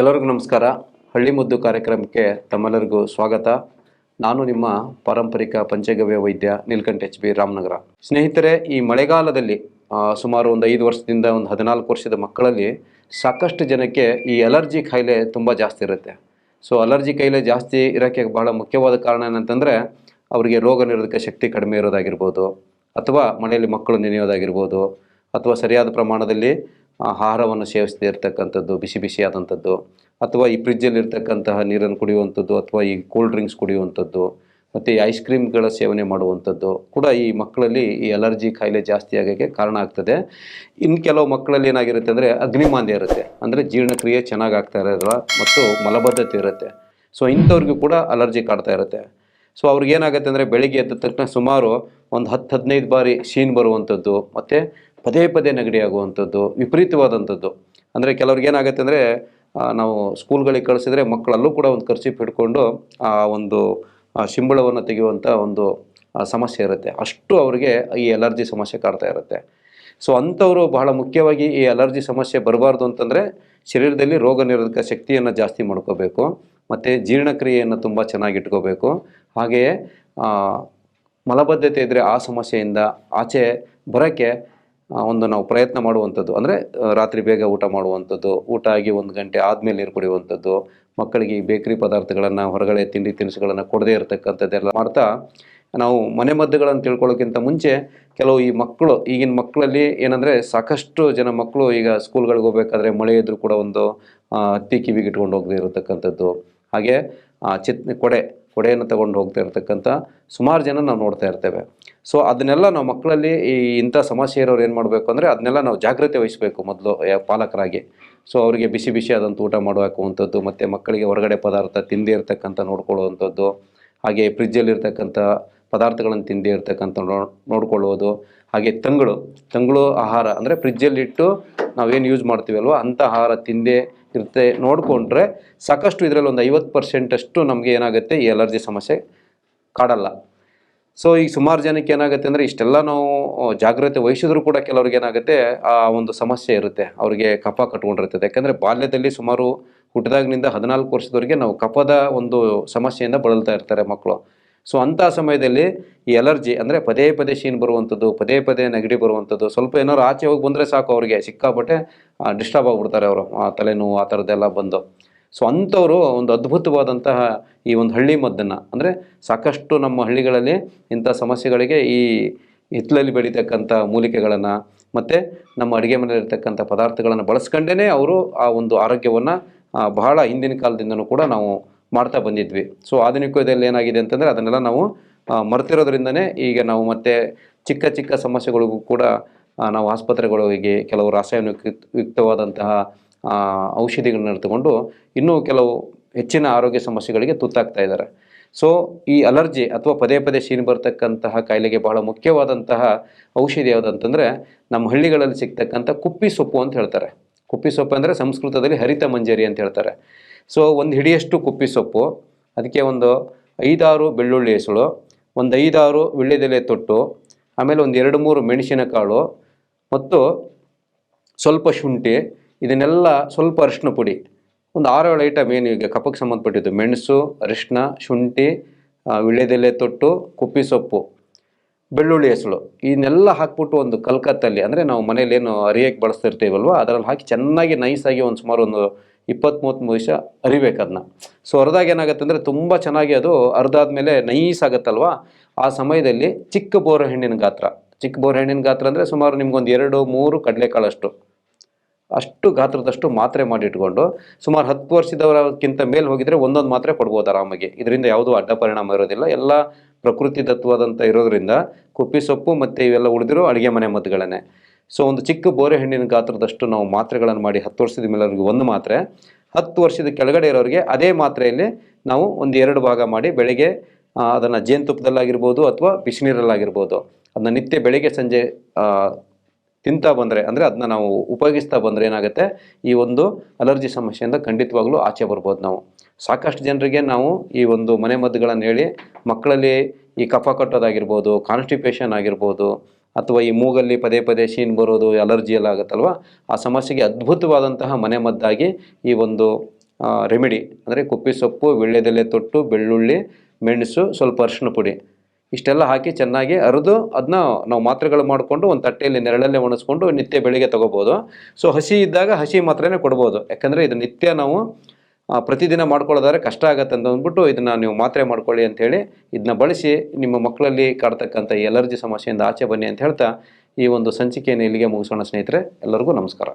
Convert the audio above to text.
ಎಲ್ಲರಿಗೂ ನಮಸ್ಕಾರ. ಹಳ್ಳಿ ಮುದ್ದು ಕಾರ್ಯಕ್ರಮಕ್ಕೆ ತಮ್ಮೆಲ್ಲರಿಗೂ ಸ್ವಾಗತ. ನಾನು ನಿಮ್ಮ ಪಾರಂಪರಿಕ ಪಂಚಗವ್ಯ ವೈದ್ಯ ನೀಲ್ಕಂಠ ಎಚ್ ಬಿ ರಾಮನಗರ. ಸ್ನೇಹಿತರೆ, ಈ ಮಳೆಗಾಲದಲ್ಲಿ ಸುಮಾರು ಒಂದು ಐದು ವರ್ಷದಿಂದ ಒಂದು ಹದಿನಾಲ್ಕು ವರ್ಷದ ಮಕ್ಕಳಲ್ಲಿ ಸಾಕಷ್ಟು ಜನಕ್ಕೆ ಈ ಅಲರ್ಜಿ ಕಾಯಿಲೆ ತುಂಬ ಜಾಸ್ತಿ ಇರುತ್ತೆ. ಸೊ, ಅಲರ್ಜಿ ಕಾಯಿಲೆ ಜಾಸ್ತಿ ಇರೋಕ್ಕೆ ಬಹಳ ಮುಖ್ಯವಾದ ಕಾರಣ ಏನಂತಂದರೆ, ಅವರಿಗೆ ರೋಗ ನಿರೋಧಕ ಶಕ್ತಿ ಕಡಿಮೆ ಇರೋದಾಗಿರ್ಬೋದು, ಅಥವಾ ಮನೆಯಲ್ಲಿ ಮಕ್ಕಳು ನೆನೆಯೋದಾಗಿರ್ಬೋದು, ಅಥವಾ ಸರಿಯಾದ ಪ್ರಮಾಣದಲ್ಲಿ ಆಹಾರವನ್ನು ಸೇವಿಸದೇ ಇರತಕ್ಕಂಥದ್ದು, ಬಿಸಿ ಬಿಸಿಯಾದಂಥದ್ದು, ಅಥವಾ ಈ ಫ್ರಿಜ್ಜಲ್ಲಿ ಇರ್ತಕ್ಕಂತಹ ನೀರನ್ನು ಕುಡಿಯುವಂಥದ್ದು, ಅಥವಾ ಈ ಕೂಲ್ ಡ್ರಿಂಕ್ಸ್ ಕುಡಿಯುವಂಥದ್ದು, ಮತ್ತು ಈ ಐಸ್ ಕ್ರೀಮ್ಗಳ ಸೇವನೆ ಮಾಡುವಂಥದ್ದು ಕೂಡ ಈ ಮಕ್ಕಳಲ್ಲಿ ಈ ಅಲರ್ಜಿ ಕಾಯಿಲೆ ಜಾಸ್ತಿ ಆಗೋಕ್ಕೆ ಕಾರಣ ಆಗ್ತದೆ. ಇನ್ನು ಕೆಲವು ಮಕ್ಕಳಲ್ಲಿ ಏನಾಗಿರುತ್ತೆ ಅಂದರೆ ಅಗ್ನಿಮಾಂದ್ಯ ಇರುತ್ತೆ. ಅಂದರೆ ಜೀರ್ಣಕ್ರಿಯೆ ಚೆನ್ನಾಗಿ ಆಗ್ತಾ ಇರೋದಿಲ್ಲ ಮತ್ತು ಮಲಬದ್ಧತೆ ಇರುತ್ತೆ. ಸೊ ಇಂಥವ್ರಿಗೂ ಕೂಡ ಅಲರ್ಜಿ ಕಾಡ್ತಾ ಇರುತ್ತೆ. ಸೊ ಅವ್ರಿಗೆ ಏನಾಗುತ್ತೆ ಅಂದರೆ ಬೆಳಿಗ್ಗೆ ಎದ್ದ ತಕ್ಷಣ ಸುಮಾರು ಒಂದು ಹತ್ತು ಹದಿನೈದು ಬಾರಿ ಶೀನ್ ಬರುವಂಥದ್ದು, ಮತ್ತು ಪದೇ ಪದೇ ನೆಗಡಿ ಆಗುವಂಥದ್ದು, ವಿಪರೀತವಾದಂಥದ್ದು. ಅಂದರೆ ಕೆಲವ್ರಿಗೆ ಏನಾಗುತ್ತೆ ಅಂದರೆ ನಾವು ಸ್ಕೂಲ್ಗಳಿಗೆ ಕಳಿಸಿದ್ರೆ ಮಕ್ಕಳಲ್ಲೂ ಕೂಡ ಒಂದು ಖರ್ಚಿಪ್ ಹಿಡ್ಕೊಂಡು, ಆ, ಒಂದು ಶಿಂಬಳವನ್ನು ತೆಗೆಯುವಂಥ ಒಂದು ಸಮಸ್ಯೆ ಇರುತ್ತೆ. ಅಷ್ಟು ಅವರಿಗೆ ಈ ಅಲರ್ಜಿ ಸಮಸ್ಯೆ ಕಾಡ್ತಾ ಇರುತ್ತೆ. ಸೊ, ಅಂಥವರು ಬಹಳ ಮುಖ್ಯವಾಗಿ ಈ ಅಲರ್ಜಿ ಸಮಸ್ಯೆ ಬರಬಾರ್ದು ಅಂತಂದರೆ, ಶರೀರದಲ್ಲಿ ರೋಗ ನಿರೋಧಕ ಶಕ್ತಿಯನ್ನು ಜಾಸ್ತಿ ಮಾಡ್ಕೋಬೇಕು, ಮತ್ತು ಜೀರ್ಣಕ್ರಿಯೆಯನ್ನು ತುಂಬ ಚೆನ್ನಾಗಿಟ್ಕೋಬೇಕು ಹಾಗೆಯೇ ಮಲಬದ್ಧತೆ ಇದ್ದರೆ ಆ ಸಮಸ್ಯೆಯಿಂದ ಆಚೆ ಬರೋಕ್ಕೆ ಒಂದು ನಾವು ಪ್ರಯತ್ನ ಮಾಡುವಂಥದ್ದು. ಅಂದರೆ ರಾತ್ರಿ ಬೇಗ ಊಟ ಮಾಡುವಂಥದ್ದು, ಊಟ ಆಗಿ ಒಂದು ಗಂಟೆ ಆದಮೇಲೆ ನೀರು ಕುಡಿಯುವಂಥದ್ದು, ಮಕ್ಕಳಿಗೆ ಈ ಬೇಕರಿ ಪದಾರ್ಥಗಳನ್ನು, ಹೊರಗಡೆ ತಿಂಡಿ ತಿನಿಸುಗಳನ್ನು ಕೊಡದೇ ಇರತಕ್ಕಂಥದ್ದೆಲ್ಲ ಮಾಡ್ತಾ, ನಾವು ಮನೆಮದ್ದುಗಳನ್ನು ತಿಳ್ಕೊಳ್ಳೋಕ್ಕಿಂತ ಮುಂಚೆ ಕೆಲವು ಈ ಮಕ್ಕಳು, ಈಗಿನ ಮಕ್ಕಳಲ್ಲಿ ಏನಂದರೆ ಸಾಕಷ್ಟು ಜನ ಮಕ್ಕಳು ಈಗ ಸ್ಕೂಲ್ಗಳಿಗೆ ಹೋಗ್ಬೇಕಾದ್ರೆ ಮಳೆ ಇದ್ದರೂ ಕೂಡ ಒಂದು ಹತ್ತಿ ಕಿವಿಗೆ ಇಟ್ಕೊಂಡು ಹೋಗದೇ ಇರತಕ್ಕಂಥದ್ದು. ಹಾಗೆ ಚಿತ್ ಕೊಡೆ ಕೊಡೆಯನ್ನು ತಗೊಂಡು ಹೋಗ್ತಾ ಇರ್ತಕ್ಕಂಥ ಸುಮಾರು ಜನ ನಾವು ನೋಡ್ತಾ ಇರ್ತೇವೆ. ಸೊ ಅದನ್ನೆಲ್ಲ ನಾವು ಮಕ್ಕಳಲ್ಲಿ ಈ ಇಂಥ ಸಮಸ್ಯೆ ಇರೋರು ಏನು ಮಾಡಬೇಕು ಅಂದರೆ ಅದನ್ನೆಲ್ಲ ನಾವು ಜಾಗ್ರತೆ ವಹಿಸಬೇಕು ಮೊದಲು ಪಾಲಕರಾಗಿ. ಸೊ ಅವರಿಗೆ ಬಿಸಿ ಬಿಸಿ ಆದಂಥ ಊಟ ಮಾಡುವಂಥದ್ದು ಮತ್ತು ಮಕ್ಕಳಿಗೆ ಹೊರಗಡೆ ಪದಾರ್ಥ ತಿಂದೇ ಇರ್ತಕ್ಕಂಥ ನೋಡ್ಕೊಳ್ಳುವಂಥದ್ದು ಹಾಗೆ ಫ್ರಿಜ್ಜಲ್ಲಿರ್ತಕ್ಕಂಥ ಪದಾರ್ಥಗಳನ್ನು ತಿಂದೇ ಇರ್ತಕ್ಕಂಥ ನೋ, ನೋಡ್ಕೊಳ್ಳುವುದು, ಹಾಗೆ ತಂಗಳು ತಂಗಳು ಆಹಾರ ಅಂದರೆ ಫ್ರಿಜ್ಜಲ್ಲಿಟ್ಟು ನಾವೇನು ಯೂಸ್ ಮಾಡ್ತೀವಲ್ವ, ಅಂಥ ಆಹಾರ ತಿಂದೇ ಇರುತ್ತೆ ನೋಡಿಕೊಂಡ್ರೆ ಸಾಕಷ್ಟು ಇದರಲ್ಲಿ ಒಂದು ಐವತ್ತು ಪರ್ಸೆಂಟಷ್ಟು ನಮಗೆ ಏನಾಗುತ್ತೆ ಈ ಅಲರ್ಜಿ ಸಮಸ್ಯೆ ಕಾಡಲ್ಲ. ಸೊ ಈಗ ಸುಮಾರು ಜನಕ್ಕೆ ಏನಾಗುತ್ತೆ ಅಂದರೆ ಇಷ್ಟೆಲ್ಲ ನಾವು ಜಾಗ್ರತೆ ವಹಿಸಿದ್ರು ಕೂಡ ಕೆಲವ್ರಿಗೆ ಏನಾಗುತ್ತೆ, ಆ, ಒಂದು ಸಮಸ್ಯೆ ಇರುತ್ತೆ. ಅವರಿಗೆ ಕಫ ಕಟ್ಕೊಂಡಿರ್ತದೆ. ಯಾಕಂದರೆ ಬಾಲ್ಯದಲ್ಲಿ ಸುಮಾರು ಹುಟ್ಟಿದಾಗಿನಿಂದ ಹದಿನಾಲ್ಕು ವರ್ಷದವರೆಗೆ ನಾವು ಕಫದ ಒಂದು ಸಮಸ್ಯೆಯಿಂದ ಬಳಲ್ತಾ ಇರ್ತಾರೆ ಮಕ್ಕಳು. ಸೊ ಅಂಥ ಸಮಯದಲ್ಲಿ ಈ ಎಲರ್ಜಿ ಅಂದರೆ ಪದೇ ಪದೇ ಶೀನ್ ಬರುವಂಥದ್ದು, ಪದೇ ಪದೇ ನೆಗಡಿ ಬರುವಂಥದ್ದು, ಸ್ವಲ್ಪ ಏನಾದ್ರು ಆಚೆ ಹೋಗಿ ಬಂದರೆ ಸಾಕು ಅವರಿಗೆ, ಸಿಕ್ಕಾಪಟ್ಟೆ ಡಿಸ್ಟರ್ಬ್ ಆಗಿಬಿಡ್ತಾರೆ ಅವರು, ಆ, ತಲೆನೋವು, ಆ ಥರದ್ದೆಲ್ಲ ಬಂದು. ಸೊ ಅಂಥವರು ಒಂದು ಅದ್ಭುತವಾದಂತಹ ಈ ಒಂದು ಹಳ್ಳಿ ಮದ್ದನ್ನು, ಅಂದರೆ ಸಾಕಷ್ಟು ನಮ್ಮ ಹಳ್ಳಿಗಳಲ್ಲಿ ಇಂಥ ಸಮಸ್ಯೆಗಳಿಗೆ ಈ ಹಿತ್ತಲಲ್ಲಿ ಬೆಳೀತಕ್ಕಂಥ ಮೂಲಿಕೆಗಳನ್ನು, ಮತ್ತು ನಮ್ಮ ಅಡುಗೆ ಮನೆಯಲ್ಲಿರ್ತಕ್ಕಂಥ ಪದಾರ್ಥಗಳನ್ನು ಬಳಸ್ಕೊಂಡೇ ಅವರು ಆ ಒಂದು ಆರೋಗ್ಯವನ್ನು ಬಹಳ ಹಿಂದಿನ ಕಾಲದಿಂದನೂ ಕೂಡ ನಾವು ಮಾಡ್ತಾ ಬಂದಿದ್ವಿ. ಸೊ ಆಧುನಿಕ ಯುಗದಲ್ಲಿ ಏನಾಗಿದೆ ಅಂತಂದರೆ ಅದನ್ನೆಲ್ಲ ನಾವು ಮರೆತಿರೋದ್ರಿಂದನೇ ಈಗ ನಾವು ಮತ್ತೆ ಚಿಕ್ಕ ಚಿಕ್ಕ ಸಮಸ್ಯೆಗಳಿಗೂ ಕೂಡ ನಾವು ಆಸ್ಪತ್ರೆಗಳಿಗೆ ಕೆಲವು ರಾಸಾಯನಿಕ ಯುಕ್ತ- ಯುಕ್ತವಾದಂತಹ ಔಷಧಿಗಳನ್ನ ತಗೊಂಡು ಇನ್ನೂ ಕೆಲವು ಹೆಚ್ಚಿನ ಆರೋಗ್ಯ ಸಮಸ್ಯೆಗಳಿಗೆ ತುತ್ತಾಗ್ತಾ ಇದ್ದಾರೆ. ಸೊ ಈ ಅಲರ್ಜಿ ಅಥವಾ ಪದೇ ಪದೇ ಶೀನು ಬರ್ತಕ್ಕಂತಹ ಕಾಯಿಲೆಗೆ ಬಹಳ ಮುಖ್ಯವಾದಂತಹ ಔಷಧಿ ಯಾವುದಂತಂದರೆ ನಮ್ಮ ಹಳ್ಳಿಗಳಲ್ಲಿ ಸಿಗ್ತಕ್ಕಂಥ ಕುಪ್ಪಿ ಸೊಪ್ಪು ಅಂತ ಹೇಳ್ತಾರೆ. ಕುಪ್ಪಿ ಸೊಪ್ಪು ಅಂದರೆ ಸಂಸ್ಕೃತದಲ್ಲಿ ಹರಿತ ಮಂಜರಿ ಅಂತ ಹೇಳ್ತಾರೆ. ಸೊ ಒಂದು ಹಿಡಿಯಷ್ಟು ಕುಪ್ಪಿ ಸೊಪ್ಪು, ಅದಕ್ಕೆ ಒಂದು ಐದಾರು ಬೆಳ್ಳುಳ್ಳಿ ಹೆಸಳು, ಒಂದು ಐದಾರು ವಿಳ್ಳೆದೆಲೆ ತೊಟ್ಟು, ಆಮೇಲೆ ಒಂದು ಎರಡು ಮೂರು ಮೆಣಸಿನಕಾಳು ಮತ್ತು ಸ್ವಲ್ಪ ಶುಂಠಿ, ಇದನ್ನೆಲ್ಲ ಸ್ವಲ್ಪ ಅರಿಶಿನ ಪುಡಿ. ಒಂದು ಆರು ಏಳು ಐಟಮ್ ಏನು ಈಗ ಕಪ್ಪಕ್ಕೆ ಸಂಬಂಧಪಟ್ಟಿದ್ದು? ಮೆಣಸು ಅರಿಶಿನ ಶುಂಠಿ ವಿಳ್ಳೆದೆಲೆ ತೊಟ್ಟು, ಕುಪ್ಪಿ ಸೊಪ್ಪು, ಬೆಳ್ಳುಳ್ಳಿ ಹೆಸಳು. ಇದನ್ನೆಲ್ಲ ಹಾಕ್ಬಿಟ್ಟು ಒಂದು ಕಲ್ಕತ್ತಲ್ಲಿ, ಅಂದರೆ ನಾವು ಮನೇಲಿ ಏನು ಅರಿಯಕ್ಕೆ ಬಳಸ್ತಿರ್ತೀವಲ್ವ, ಅದರಲ್ಲಿ ಹಾಕಿ ಚೆನ್ನಾಗಿ ನೈಸಾಗಿ ಒಂದು ಸುಮಾರು ಒಂದು ಇಪ್ಪತ್ತು ವರ್ಷ ಅರಿಬೇಕು ಅದನ್ನ. ಸೊ ಅರ್ದಾಗ ಏನಾಗುತ್ತೆ ಅಂದರೆ ತುಂಬ ಚೆನ್ನಾಗಿ ಅದು ಅರ್ದಾದ್ಮೇಲೆ ನೈಸ್ ಆಗುತ್ತಲ್ವ? ಆ ಸಮಯದಲ್ಲಿ ಚಿಕ್ಕ ಬೋರ ಹೆಣ್ಣಿನ ಗಾತ್ರ. ಚಿಕ್ಕ ಬೋರ ಹೆಣ್ಣಿನ ಗಾತ್ರ ಅಂದರೆ ಸುಮಾರು ನಿಮ್ಗೊಂದು ಎರಡು, ಮೂರು ಕಡಲೆಕಾಳಷ್ಟು. ಅಷ್ಟು ಗಾತ್ರದಷ್ಟು ಮಾತ್ರೆ ಮಾಡಿಟ್ಕೊಂಡು ಸುಮಾರು ಹತ್ತು ವರ್ಷದವರಕ್ಕಿಂತ ಮೇಲೆ ಹೋಗಿದರೆ ಒಂದೊಂದು ಮಾತ್ರೆ ಕೊಡ್ಬೋದು ಆರಾಮಾಗಿ. ಇದರಿಂದ ಯಾವುದೂ ಅಡ್ಡ ಪರಿಣಾಮ ಇರೋದಿಲ್ಲ. ಎಲ್ಲ ಪ್ರಕೃತಿ ತತ್ವದಂತ ಇರೋದ್ರಿಂದ, ಕುಪ್ಪಿ ಸೊಪ್ಪು ಮತ್ತು ಇವೆಲ್ಲ ಉಳಿದಿರೋ ಅಡುಗೆ ಮನೆ ಮದ್ದುಗಳನ್ನೇ. ಸೊ ಒಂದು ಚಿಕ್ಕ ಬೋರೆ ಹಣ್ಣಿನ ಗಾತ್ರದಷ್ಟು ನಾವು ಮಾತ್ರೆಗಳನ್ನು ಮಾಡಿ ಹತ್ತು ವರ್ಷದ ಮೇಲವ್ರಿಗೆ ಒಂದು ಮಾತ್ರೆ, ಹತ್ತು ವರ್ಷದ ಕೆಳಗಡೆ ಇರೋರಿಗೆ ಅದೇ ಮಾತ್ರೆಯಲ್ಲಿ ನಾವು ಒಂದು ಎರಡು ಭಾಗ ಮಾಡಿ ಬೆಳಗ್ಗೆ ಅದನ್ನು ಜೇನುತುಪ್ಪದಲ್ಲಾಗಿರ್ಬೋದು ಅಥವಾ ಬಿಸಿನೀರಲ್ಲಾಗಿರ್ಬೋದು. ಅದನ್ನ ನಿತ್ಯ ಬೆಳಿಗ್ಗೆ ಸಂಜೆ ತಿಂತಾ ಬಂದರೆ, ಅಂದರೆ ಅದನ್ನ ನಾವು ಉಪಯೋಗಿಸ್ತಾ ಬಂದರೆ ಏನಾಗುತ್ತೆ? ಈ ಒಂದು ಅಲರ್ಜಿ ಸಮಸ್ಯೆಯಿಂದ ಖಂಡಿತವಾಗ್ಲೂ ಆಚೆ ಬರ್ಬೋದು ನಾವು. ಸಾಕಷ್ಟು ಜನರಿಗೆ ನಾವು ಈ ಒಂದು ಮನೆಮದ್ದುಗಳನ್ನು ಹೇಳಿ ಮಕ್ಕಳಲ್ಲಿ ಈ ಕಫ ಕಟ್ಟೋದಾಗಿರ್ಬೋದು, ಕಾನ್ಸ್ಟಿಪೇಷನ್ ಆಗಿರ್ಬೋದು ಅಥವಾ ಈ ಮೂಗಲ್ಲಿ ಪದೇ ಪದೇ ಶೀನ್ ಬರೋದು ಅಲರ್ಜಿ ಎಲ್ಲ ಆಗುತ್ತಲ್ವ? ಆ ಸಮಸ್ಯೆಗೆ ಅದ್ಭುತವಾದಂತಹ ಮನೆಮದ್ದಾಗಿ ಈ ಒಂದು ರೆಮಿಡಿ ಅಂದರೆ ಕುಪ್ಪಿ ಸೊಪ್ಪು ವೀಳ್ಯದೆಲೆ ತೊಟ್ಟು, ಬೆಳ್ಳುಳ್ಳಿ, ಮೆಣಸು, ಸ್ವಲ್ಪ ಅರಿಶಿನ ಪುಡಿ. ಇಷ್ಟೆಲ್ಲ ಹಾಕಿ ಚೆನ್ನಾಗಿ ಅರೆದು ಅದನ್ನ ನಾವು ಮಾತ್ರೆಗಳು ಮಾಡಿಕೊಂಡು ಒಂದು ತಟ್ಟೆಯಲ್ಲಿ ನೆರಳಲ್ಲೇ ಒಣಸ್ಕೊಂಡು ನಿತ್ಯ ಬೆಳಿಗ್ಗೆ ತೊಗೋಬೋದು. ಸೊ ಹಸಿ ಇದ್ದಾಗ ಹಸಿ ಮಾತ್ರೆನೇ ಕೊಡ್ಬೋದು. ಯಾಕಂದರೆ ಇದು ನಿತ್ಯ ನಾವು ಪ್ರತಿದಿನ ಮಾಡ್ಕೊಳ್ಳೋದಾದ್ರೆ ಕಷ್ಟ ಆಗತ್ತೆ ಅಂತ ಅಂದ್ಬಿಟ್ಟು ಇದನ್ನು ನೀವು ಮಾತ್ರೆ ಮಾಡ್ಕೊಳ್ಳಿ ಅಂಥೇಳಿ ಇದನ್ನ ಬಳಸಿ ನಿಮ್ಮ ಮಕ್ಕಳಲ್ಲಿ ಕಾಡ್ತಕ್ಕಂಥ ಈ ಎಲರ್ಜಿ ಸಮಸ್ಯೆಯಿಂದ ಆಚೆ ಬನ್ನಿ ಅಂತ ಹೇಳ್ತಾ ಈ ಒಂದು ಸಂಚಿಕೆಯನ್ನು ಇಲ್ಲಿಗೆ ಮುಗಿಸೋಣ ಸ್ನೇಹಿತರೆ. ಎಲ್ಲರಿಗೂ ನಮಸ್ಕಾರ.